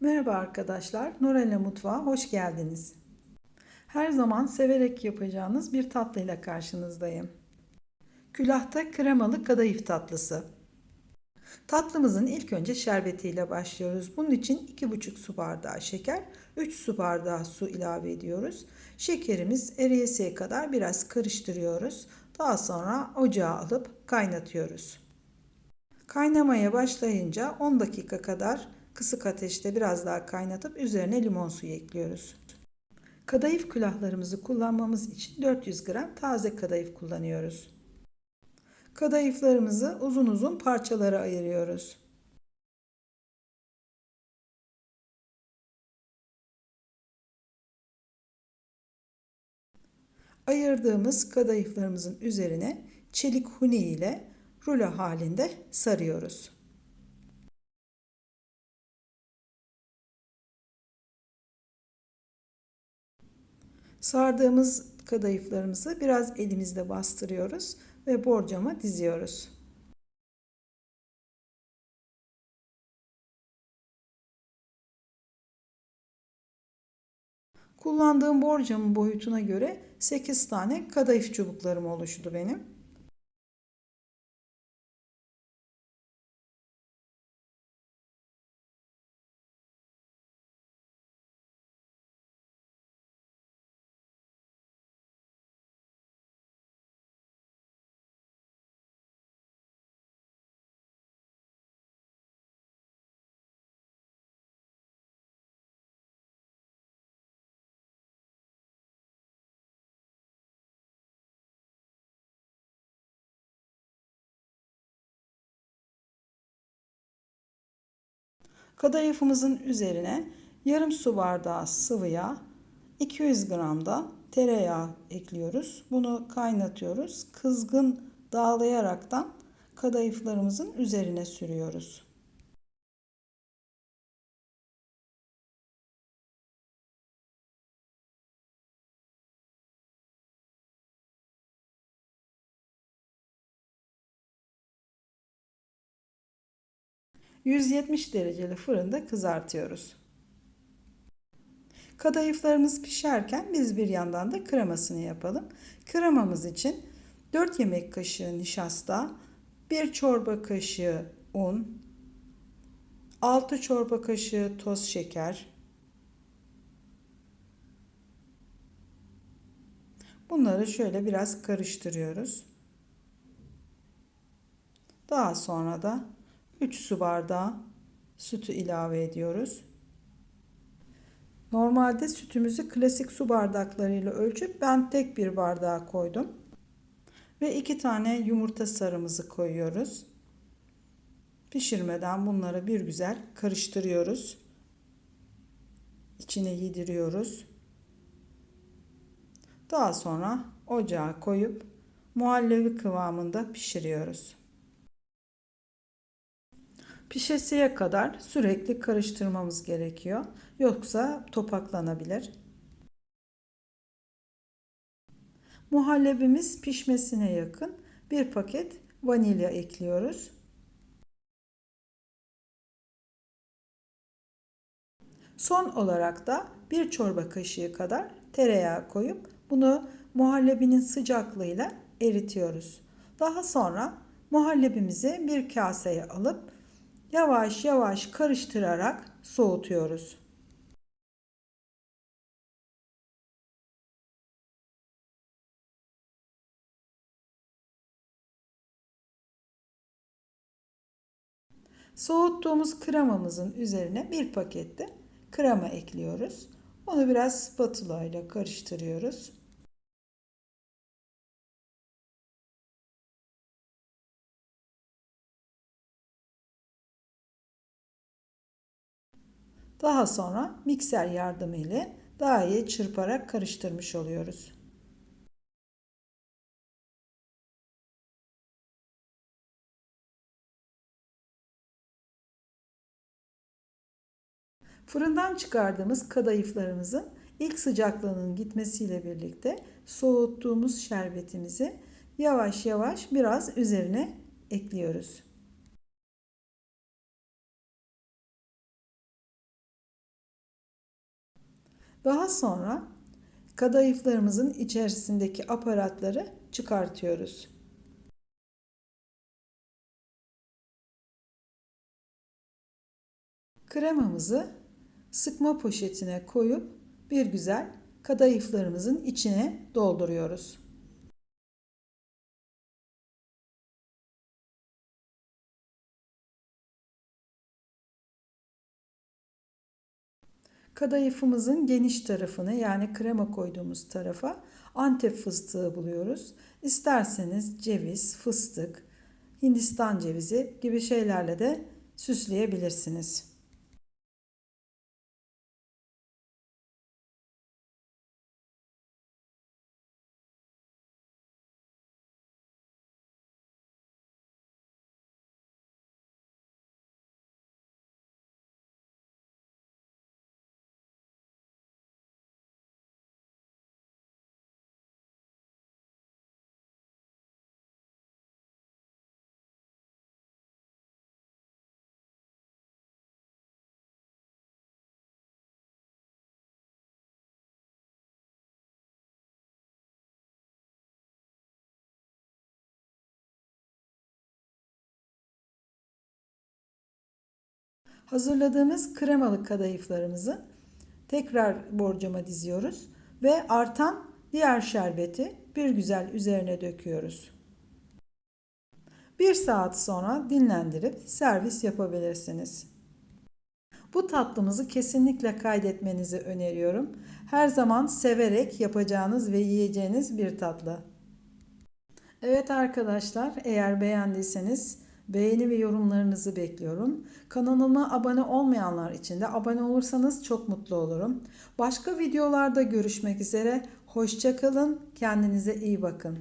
Merhaba arkadaşlar, Nurelle Mutfağa hoş geldiniz. Her zaman severek yapacağınız bir tatlıyla karşınızdayım. Külahta kremalı kadayıf tatlısı. Tatlımızın ilk önce şerbetiyle başlıyoruz. Bunun için 2,5 su bardağı şeker, 3 su bardağı su ilave ediyoruz. Şekerimiz eriyesiye kadar biraz karıştırıyoruz. Daha sonra ocağa alıp kaynatıyoruz. Kaynamaya başlayınca 10 dakika kadar kısık ateşte biraz daha kaynatıp üzerine limon suyu ekliyoruz. Kadayıf külahlarımızı kullanmamız için 400 gram taze kadayıf kullanıyoruz. Kadayıflarımızı uzun uzun parçalara ayırıyoruz. Ayırdığımız kadayıflarımızın üzerine çelik huni ile rulo halinde sarıyoruz. Sardığımız kadayıflarımızı biraz elimizle bastırıyoruz ve borcama diziyoruz. Kullandığım borcamın boyutuna göre 8 tane kadayıf çubuklarım oluştu benim. Kadayıfımızın üzerine yarım su bardağı sıvı yağ, 200 gram da tereyağı ekliyoruz. Bunu kaynatıyoruz. Kızgın dağlayaraktan kadayıflarımızın üzerine sürüyoruz. 170 dereceli fırında kızartıyoruz. Kadayıflarımız pişerken biz bir yandan da kremasını yapalım. Kremamız için 4 yemek kaşığı nişasta, 1 çorba kaşığı un, 6 çorba kaşığı toz şeker, Bunları şöyle biraz karıştırıyoruz. Daha sonra da 3 su bardağı sütü ilave ediyoruz. Normalde sütümüzü klasik su bardaklarıyla ölçüp ben tek bir bardağa koydum. Ve 2 tane yumurta sarımızı koyuyoruz. Pişirmeden bunları bir güzel karıştırıyoruz. İçine yediriyoruz. Daha sonra ocağa koyup muhallebi kıvamında pişiriyoruz. Pişesiye kadar sürekli karıştırmamız gerekiyor. Yoksa topaklanabilir. Muhallebimiz pişmesine yakın bir paket vanilya ekliyoruz. Son olarak da bir çorba kaşığı kadar tereyağı koyup bunu muhallebinin sıcaklığıyla eritiyoruz. Daha sonra muhallebimizi bir kaseye alıp yavaş yavaş karıştırarak soğutuyoruz. Soğuttuğumuz kremamızın üzerine bir pakette krema ekliyoruz. Onu biraz spatula ile karıştırıyoruz. Daha sonra mikser yardımı ile daha iyi çırparak karıştırmış oluyoruz. Fırından çıkardığımız kadayıflarımızın ilk sıcaklığının gitmesiyle birlikte soğuttuğumuz şerbetimizi yavaş yavaş biraz üzerine ekliyoruz. Daha sonra kadayıflarımızın içerisindeki aparatları çıkartıyoruz. Kremamızı sıkma poşetine koyup bir güzel kadayıflarımızın içine dolduruyoruz. Kadayıfımızın geniş tarafını yani krema koyduğumuz tarafa antep fıstığı buluyoruz. İsterseniz ceviz, fıstık, hindistan cevizi gibi şeylerle de süsleyebilirsiniz. Hazırladığımız kremalı kadayıflarımızı tekrar borcama diziyoruz ve artan diğer şerbeti bir güzel üzerine döküyoruz. Bir saat sonra dinlendirip servis yapabilirsiniz. Bu tatlımızı kesinlikle kaydetmenizi öneriyorum. Her zaman severek yapacağınız ve yiyeceğiniz bir tatlı. Evet arkadaşlar eğer beğendiyseniz beğeni ve yorumlarınızı bekliyorum. Kanalıma abone olmayanlar için de abone olursanız çok mutlu olurum. Başka videolarda görüşmek üzere. Hoşçakalın. Kendinize iyi bakın.